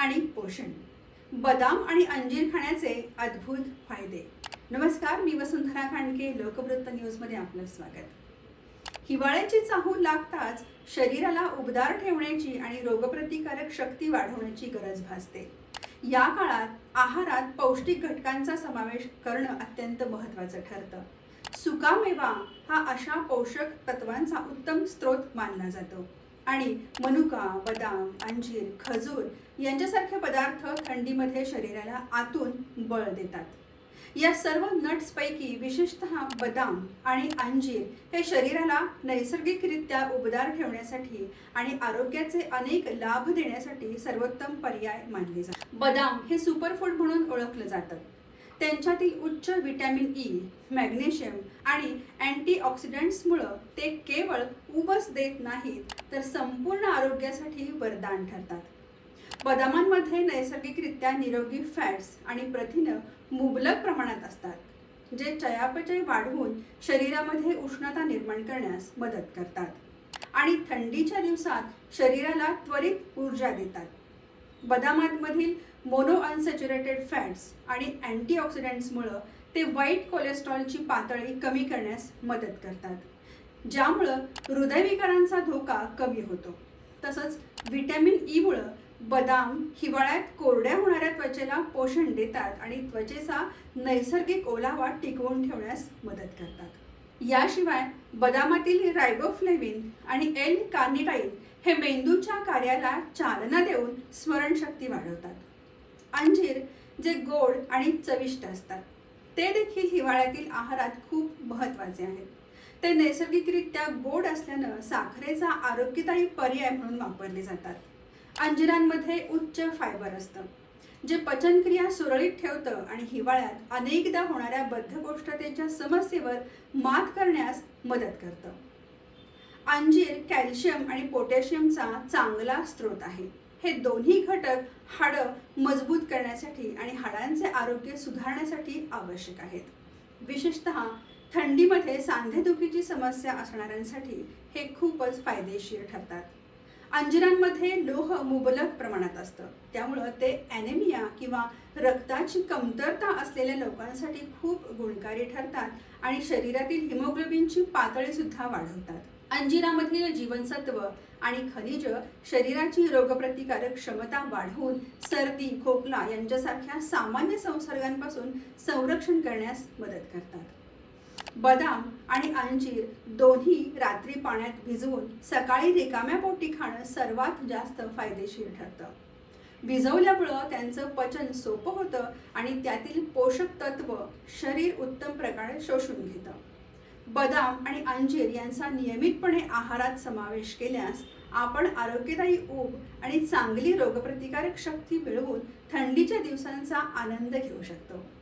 आणि पोषण. बदाम आणि अंजीर खाण्याचे अद्भुत फायदे. नमस्कार मी वसुंधरा खांडके लोकवृत्त न्यूजमध्ये आपलं स्वागत. हिवाळ्याची चाहूल लागताच शरीराला उबदार ठेवण्याची आणि रोगप्रतिकारक शक्ती वाढवण्याची गरज भासते. या काळात आहारात पौष्टिक घटकांचा समावेश करणं अत्यंत महत्त्वाचं ठरतं. सुकामेवा हा अशा पोषक तत्वांचा उत्तम स्रोत मानला जातो. आणि मनुका बदाम अंजीर खजूर यांच्यासारखे पदार्थ थंडीमध्ये शरीराला आतून बळ देतात. या सर्व नट्सपैकी विशेषतः बदाम आणि अंजीर हे शरीराला नैसर्गिकरित्या उबदार ठेवण्यासाठी आणि आरोग्याचे अनेक लाभ देण्यासाठी सर्वोत्तम पर्याय मानले जातात. बदाम हे सुपरफूड म्हणून ओळखलं जातं. त्यांच्यातील उच्च विटॅमिन ई मॅग्नेशियम आणि अँटीऑक्सिडंट्समुळं ते केवळ उबस देत नाहीत तर संपूर्ण आरोग्यासाठी वरदान ठरतात. बदामांमध्ये नैसर्गिकरित्या निरोगी फॅट्स आणि प्रथिनं मुबलक प्रमाणात असतात जे चयापचय वाढवून शरीरामध्ये उष्णता निर्माण करण्यास मदत करतात आणि थंडीच्या दिवसात शरीराला त्वरित ऊर्जा देतात. बदामांमधील मोनो अनसॅच्युरेटेड फॅट्स आणि अँटीऑक्सिडंट्समुळं ते वाईट कोलेस्ट्रॉलची पातळी कमी करण्यास मदत करतात ज्यामुळं हृदयविकारांचा धोका कमी होतो. तसंच व्हिटॅमिन ईमुळं बदाम हिवाळ्यात कोरड्या होणाऱ्या त्वचेला पोषण देतात आणि त्वचेचा नैसर्गिक ओलावा टिकवून ठेवण्यास मदत करतात. याशिवाय बदामातील रायबोफ्लेविन आणि एल कार्निटाईन हे मेंदूच्या कार्याला चालना देऊन स्मरणशक्ती वाढवतात. अंजीर जे गोड आणि चविष्ट असतात ते देखील हिवाळ्यातील आहारात खूप महत्त्वाचे आहेत. ते नैसर्गिकरित्या गोड असल्यानं साखरेचा आरोग्यदायी पर्याय म्हणून वापरले जातात. अंजिरांमध्ये उच्च फायबर असतं जे पचनक्रिया सुरळीत ठेवतं आणि हिवाळ्यात अनेकदा होणाऱ्या बद्धकोष्ठतेच्या समस्येवर मात करण्यास मदत करतं. अंजीर कॅल्शियम आणि पोटॅशियमचा चांगला स्रोत आहे. हे दोन्ही घटक हाडं मजबूत करण्यासाठी आणि हाडांचे आरोग्य सुधारण्यासाठी आवश्यक आहेत. विशेषतः थंडीमध्ये सांधेदुखीची समस्या असणाऱ्यांसाठी हे खूपच फायदेशीर ठरतात. अंजिरांमध्ये लोह मुबलक प्रमाणात असतं. त्यामुळं ते ॲनेमिया किंवा रक्ताची कमतरता असलेल्या लोकांसाठी खूप गुणकारी ठरतात आणि शरीरातील हिमोग्लोबिनची पातळीसुद्धा वाढवतात. अंजिरामधील जीवनसत्व आणि खनिज शरीराची रोगप्रतिकारक क्षमता वाढवून सर्दी खोकला यांच्यासारख्या सामान्य संसर्गांपासून संरक्षण करण्यास मदत करतात. बदाम आणि अंजीर दोन्ही रात्री पाण्यात भिजवून सकाळी रिकाम्या पोटी खाणं सर्वात जास्त फायदेशीर ठरतं. भिजवल्यामुळं त्यांचं पचन सोपं होतं आणि त्यातील पोषक तत्व शरीर उत्तम प्रकारे शोषून घेतं. बदाम आणि अंजीर यांचा नियमितपणे आहारात समावेश केल्यास आपण आरोग्यदायी ऊब आणि चांगली रोगप्रतिकारक शक्ती मिळवून थंडीच्या दिवसांचा आनंद घेऊ शकतो.